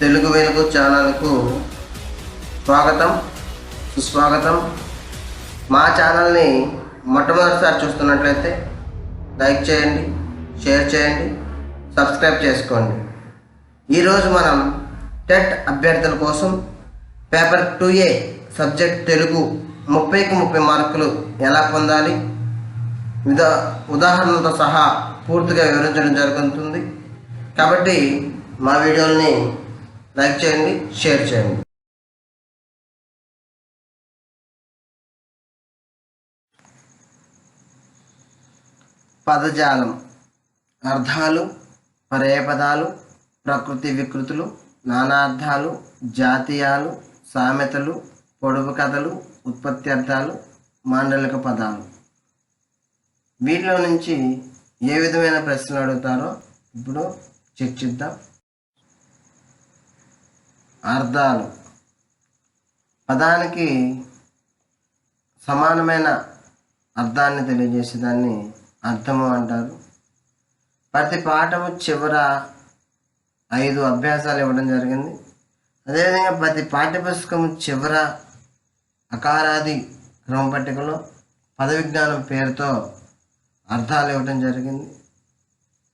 తెలుగు వెలుగు ఛానల్కు స్వాగతం సుస్వాగతం. మా ఛానల్ని మొట్టమొదటిసారి చూస్తున్నట్లయితే లైక్ చేయండి షేర్ చేయండి సబ్స్క్రైబ్ చేసుకోండి. ఈరోజు మనం టెట్ అభ్యర్థుల కోసం paper two A subject Telugu ముప్పైకి ముప్పై మార్కులు ఎలా పొందాలి? విధా ఉదాహరణలతో సహా పూర్తిగా వివరించడం జరుగుతుంది. కాబట్టి మా వీడియోని లైక్ చేయండి షేర్ చేయండి. పదజాలం. అర్థాలు పర్యాయపదాలు ప్రకృతి వికృతులు నానార్థాలు జాతీయాలు సామెతలు పొడుపు కథలు ఉత్పత్తి అర్థాలు మాండలిక పదాలు. వీటిలో నుంచి ఏ విధమైన ప్రశ్నలు అడుగుతారో ఇప్పుడు చర్చిద్దాం. అర్థాలు. పదానికి సమానమైన అర్థాన్ని తెలియజేసేదాన్ని అర్థము అంటారు. ప్రతి పాఠము చివర ఐదు అభ్యాసాలు ఇవ్వడం జరిగింది. అదేవిధంగా ప్రతి పాఠ్యపుస్తకం చివర అకారాది క్రమ పట్టికలో పద విజ్ఞానం పేరుతో అర్థాలు ఇవ్వడం జరిగింది.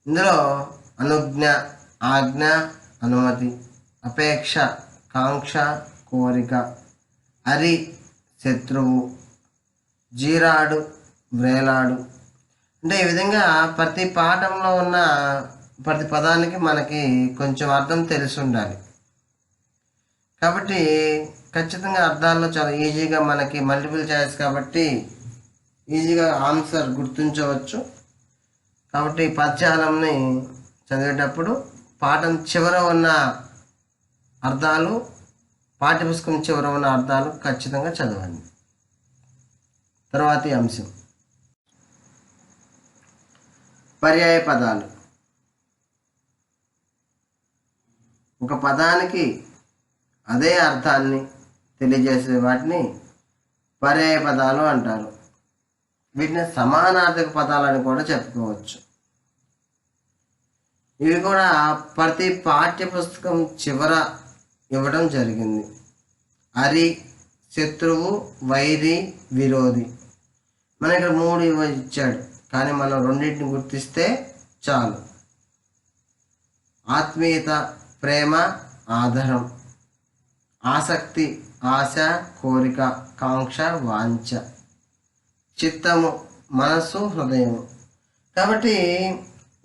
ఇందులో అనుజ్ఞ ఆజ్ఞ అనుమతి అపేక్ష కాంక్ష కోరిక అరి శత్రువు జీరాడు వ్రేలాడు. అంటే ఈ విధంగా ప్రతి పాఠంలో ఉన్న ప్రతి పదానికి మనకి కొంచెం అర్థం తెలిసి ఉండాలి కాబట్టి ఖచ్చితంగా అర్థాల్లో చాలా ఈజీగా మనకి మల్టిపుల్ చాయిస్ కాబట్టి ఈజీగా ఆన్సర్ గుర్తించవచ్చు. కాబట్టి ఈ పద్యాలంని చదివేటప్పుడు పాఠం చివర ఉన్న అర్థాలు పాఠ్యపుస్తకం చివర ఉన్న అర్థాలు ఖచ్చితంగా చదవండి. తర్వాతి అంశం. పర్యాయ పదాలు. ఒక పదానికి అదే అర్థాన్ని తెలియజేసే వాటిని పర్యాయ పదాలు అంటారు. వీటిని సమానార్థక పదాలని కూడా చెప్పుకోవచ్చు. ఇవి కూడా ప్రతి పాఠ్య పుస్తకం చివర ఇవ్వడం జరిగింది. అరి శత్రువు వైరి విరోధి. మన ఇక్కడ మూడు ఇవ్వ ఇచ్చాడు కానీ మనం రెండింటిని గుర్తిస్తే చాలు. ఆత్మీయత ప్రేమ ఆధారం ఆసక్తి ఆశ కోరిక కాంక్ష వాంఛ. చిత్తము మనస్సు హృదయము. కాబట్టి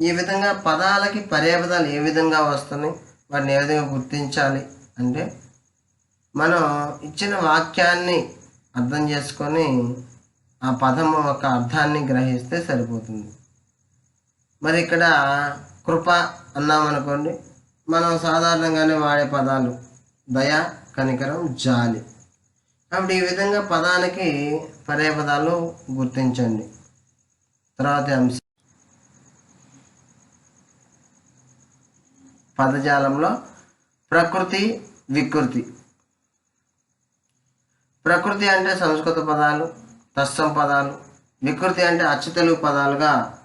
ఈ విధంగా పదాలకి పర్యాపదాలు ఏ విధంగా వస్తున్నాయి? వాటిని ఏ విధంగా గుర్తించాలి? అంటే మనం ఇచ్చిన వాక్యాన్ని అర్థం చేసుకొని ఆ పదం యొక్క అర్థాన్ని గ్రహిస్తే సరిపోతుంది. మరి ఇక్కడ కృప అన్నామనుకోండి మనం సాధారణంగానే వాడే పదాలు దయ కనికరం జాలి. కాబట్టి ఈ విధంగా పదానికి పర్యాపదాలు గుర్తించండి. తర్వాత అంశం. పదజాలంలో ప్రకృతి వికృతి. ప్రకృతి అంటే సంస్కృత పదాలు తస్సం పదాలు. వికృతి అంటే అచ్చు తెలుగు పదాలుగా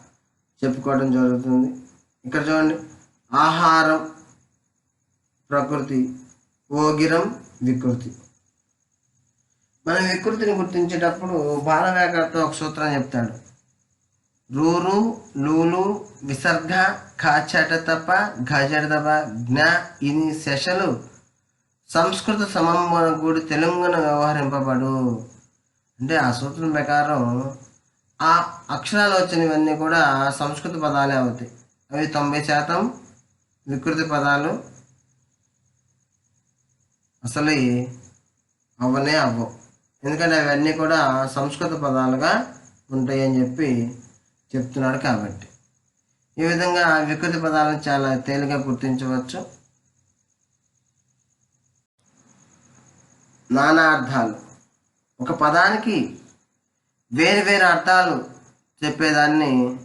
చెప్పుకోవడం జరుగుతుంది. ఇక్కడ చూడండి. ఆహారం ప్రకృతి. ఓగిరం వికృతి. మనం వికృతిని గుర్తించేటప్పుడు బాలవ్యాకరణతో ఒక సూత్రం చెప్తాడు. రూరు లూలు విసర్గ ఖాచట తప్ప ఘజట తప్ప జ్ఞ ఇని శశలు. సంస్కృత సమంబన కూడి తెలంగాణ వ్యవహరింపబడు. అంటే ఆ సూత్రం ప్రకారం ఆ అక్షరాలు వచ్చినవన్నీ కూడా సంస్కృత పదాలే అవుతాయి. అవి తొంభై శాతం వికృతి పదాలు. అసలు అవ్వనే అవ్వవు. ఎందుకంటే అవన్నీ కూడా సంస్కృత పదాలుగా ఉంటాయి అని చెప్పి చెప్తున్నాడు కాబట్టి. ఈ విధంగా వికృతి పదాలను చాలా తేలిగా గుర్తించవచ్చు. నానా అర్థాలు. ఒక పదానికి వేరు వేరు అర్థాలు చెప్పేదాన్ని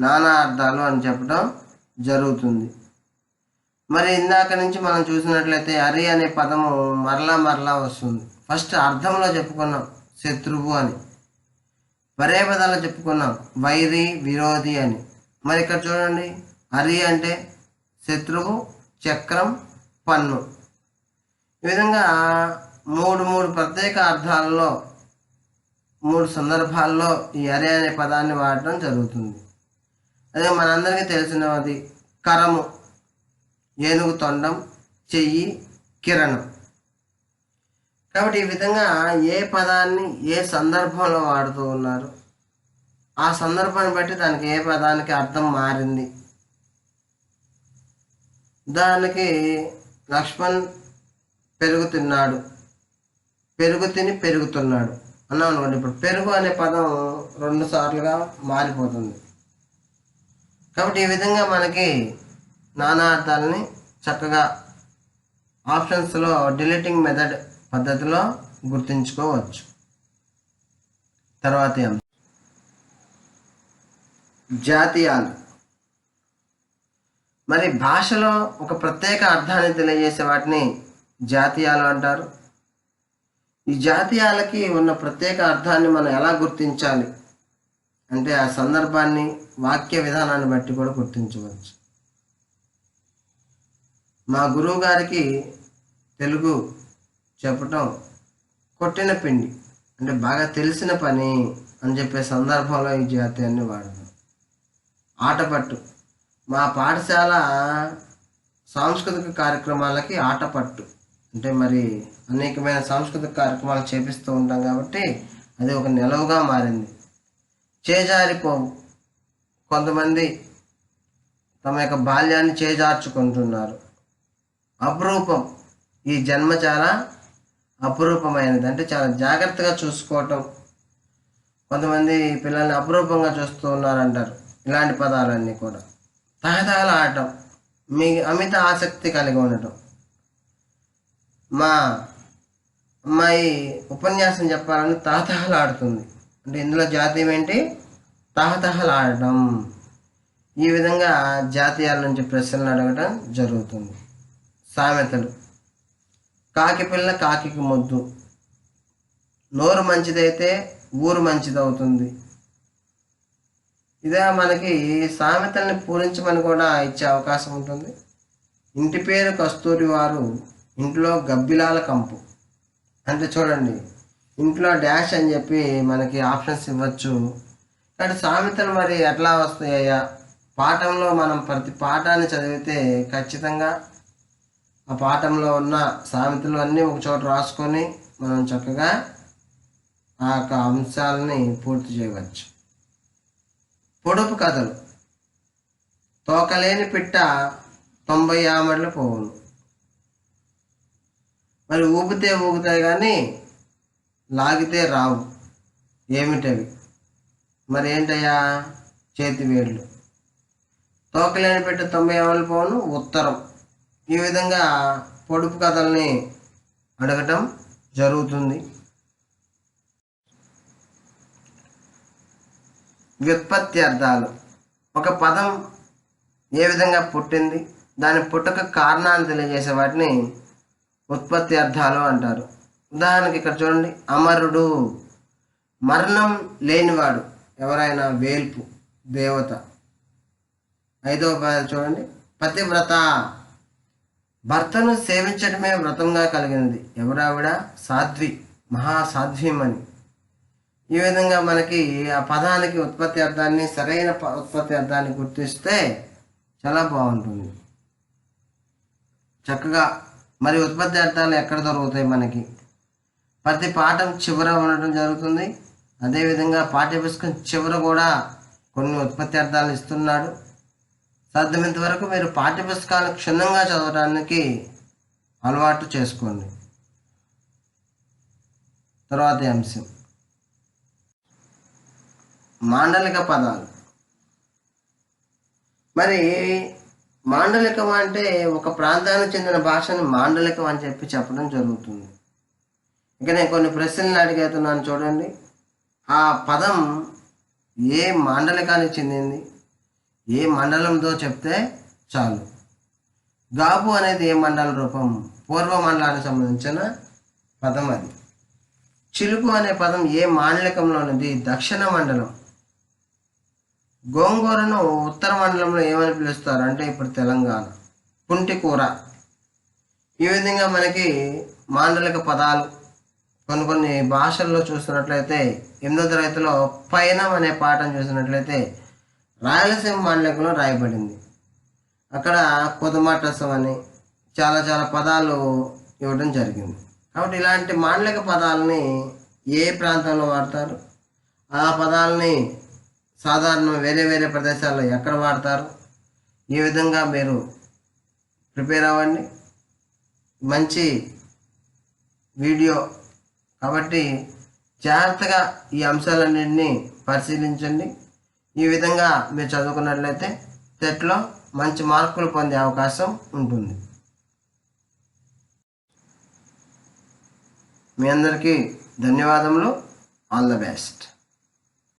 నానా అర్థాలు అని చెప్పడం జరుగుతుంది. మరి ఇందాక నుంచి మనం చూసినట్లయితే అరి అనే పదము మరలా మరలా వస్తుంది. ఫస్ట్ అర్థంలో చెప్పుకున్నాం శత్రువు అని. వరే పదాలు చెప్పుకున్నాం. వైరి విరోధి అని. మరి ఇక్కడ చూడండి. హరి అంటే శత్రువు చక్రం పన్ను. ఈ విధంగా మూడు మూడు ప్రత్యేక అర్థాలలో మూడు సందర్భాల్లో ఈ అరే అనే పదాన్ని వాడటం జరుగుతుంది. అదే మనందరికీ తెలిసినది కరము ఏనుగు తొండం చెయ్యి కిరణం. కాబట్టి ఈ విధంగా ఏ పదాన్ని ఏ సందర్భంలో వాడుతూ ఉన్నారు? ఆ సందర్భాన్ని బట్టి దానికి ఏ పదానికి అర్థం మారింది? దానికి లక్ష్మణ్ పెరుగుతున్నాడు. పెరుగు తిని పెరుగుతున్నాడు. అన్నాం అనుకోండి ఇప్పుడు పెరుగు అనే పదం రెండు సార్లుగా మారిపోతుంది. కాబట్టి ఈ విధంగా మనకి నానా అర్థాలని చక్కగా ఆప్షన్స్లో డిలీటింగ్ మెథడ్ పద్ధతిలో గుర్తుంచుకోవచ్చు. తర్వాత అంశం జాతీయాలు. మరి భాషలో ఒక ప్రత్యేక అర్థాన్ని తెలియజేసే వాటిని జాతీయాలు అంటారు. ఈ జాతీయాలకి ఉన్న ప్రత్యేక అర్థాన్ని మనం ఎలా గుర్తించాలి? అంటే ఆ సందర్భాన్ని వాక్య విధానాన్ని బట్టి కూడా గుర్తించవచ్చు. మా గురువు గారికి తెలుగు చెప్పటం కొట్టిన పిండి అంటే బాగా తెలిసిన పని అని చెప్పే సందర్భంలో ఈ జాతీయాన్ని వాడతాం. ఆటపట్టు. మా పాఠశాల సాంస్కృతిక కార్యక్రమాలకి ఆటపట్టు. అంటే మరి అనేకమైన సాంస్కృతిక కార్యక్రమాలు చేపిస్తూ ఉంటాం కాబట్టి అది ఒక నిలవుగా మారింది. చేజారిపోవు. కొంతమంది తమ యొక్క బాల్యాన్ని చేజార్చుకుంటున్నారు. అపురూపం. ఈ జన్మ చాలా అపురూపమైనది. అంటే చాలా జాగ్రత్తగా చూసుకోవటం. కొంతమంది పిల్లల్ని అపురూపంగా చూస్తూ ఉన్నారంటారు. ఇలాంటి పదాలన్నీ కూడా. తహతహలు ఆడటం. మీ అమిత ఆసక్తి కలిగి ఉండటం. మా అమ్మాయి ఉపన్యాసం చెప్పాలని తహతహలు ఆడుతుంది. అంటే ఇందులో జాతీయం ఏంటి? తహతహలు ఆడటం. ఈ విధంగా జాతీయాల నుంచి ప్రశ్నలు అడగటం జరుగుతుంది. సామెతలు. కాకి పిల్ల కాకికి ముద్దు. నోరు మంచిదైతే ఊరు మంచిదవుతుంది. ఇదే మనకి సామెతల్ని పూరించమని కూడా ఇచ్చే అవకాశం ఉంటుంది. ఇంటి పేరు కస్తూరి వారు ఇంట్లో గబ్బిలాల కంపు. అంటే చూడండి ఇంట్లో డాష్ అని చెప్పి మనకి ఆప్షన్స్ ఇవ్వచ్చు. కానీ సామెతలు మరి ఎట్లా వస్తాయ్యా పాఠంలో మనం ప్రతి పాఠాన్ని చదివితే ఖచ్చితంగా ఆ పాఠంలో ఉన్న సామెతలు అన్నీ ఒక చోట రాసుకొని మనం చక్కగా ఆ యొక్క అంశాలని పూర్తి చేయవచ్చు. పొడుపు కథలు. తోకలేని పిట్ట తొంభై ఆమడ్లు పోవును. మరి ఊపితే ఊగుతాయి కానీ లాగితే రావు. ఏమిటవి? మరి ఏంటయ్యా? చేతి వేళ్ళు తోకలేని పెట్ట తొంభై ఆమలు పోను ఉత్తరం. ఈ విధంగా పొడుపు కథల్ని అడగటం జరుగుతుంది. వ్యుత్పత్తి అర్థాలు. ఒక పదం ఏ విధంగా పుట్టింది? దాని పుట్టక కారణాన్ని తెలియజేసే వాటిని ఉత్పత్తి అర్థాలు అంటారు. ఉదాహరణకి ఇక్కడ చూడండి అమరుడు మరణం లేనివాడు ఎవరైనా వేల్పు దేవత. ఐదవ పదం చూడండి పతివ్రత. భర్తను సేవించడమే వ్రతంగా కలిగినది. ఎవరావిడ? సాధ్వి. మహాసాధ్వీమని ఈ విధంగా మనకి ఆ పదానికి ఉత్పత్తి అర్థాన్ని సరైన ఉత్పత్తి అర్థాన్ని గుర్తిస్తే చాలా బాగుంటుంది. చక్కగా మరి ఉత్పత్తి అర్థాలు ఎక్కడ దొరుకుతాయి మనకి? ప్రతి పాఠం చివర ఉండటం జరుగుతుంది. అదేవిధంగా పాఠ్యపుస్తకం చివర కూడా కొన్ని ఉత్పత్తి అర్థాలు ఇస్తున్నాడు. సాధ్యమైనంత వరకు మీరు పాఠ్యపుస్తకాలు క్షుణ్ణంగా చదవడానికి అలవాటు చేసుకోండి. తర్వాతి అంశం. మాండలిక పదాలు. మరి మాండలికం అంటే ఒక ప్రాంతానికి చెందిన భాషని మాండలికం అని చెప్పి చెప్పడం జరుగుతుంది. ఇక నేను కొన్ని ప్రశ్నలు అడిగేతున్నాను చూడండి. ఆ పదం ఏ మాండలికానికి చెందింది? ఏ మండలంతో చెప్తే చాలు. గాబు అనేది ఏ మండల రూపం? పూర్వ మండలానికి సంబంధించిన పదం అది. చిలుకు అనే పదం ఏ మాండలికంలో ఉన్నది దక్షిణ మండలం. గోంగూరను ఉత్తర మండలంలో ఏమని పిలుస్తారు? అంటే ఇప్పుడు తెలంగాణ. పుంటి కూర ఈ విధంగా మనకి మాండలిక పదాలు కొన్ని కొన్ని భాషల్లో చూస్తున్నట్లయితే ఎనిమిదో తరగతిలో పయనం అనే పాఠం చూసినట్లయితే రాయలసీమ మాండలికంలో రాయబడింది. అక్కడ కొదమాటసం అని చాలా చాలా పదాలు ఇవ్వడం జరిగింది. కాబట్టి ఇలాంటి మాండలిక పదాలని ఏ ప్రాంతంలో వాడతారు? ఆ పదాలని సాధారణ వేరే వేరే ప్రదేశాల్లో ఎక్కడ వాడతారు? ఈ విధంగా మీరు ప్రిపేర్ అవ్వండి? మంచి వీడియో కాబట్టి జాగ్రత్తగా ఈ అంశాలన్నింటినీ పరిశీలించండి. ఈ విధంగా మీరు చదువుకున్నట్లయితే టెట్లో మంచి మార్కులు పొందే అవకాశం ఉంటుంది. మీ అందరికీ ధన్యవాదములు. All the best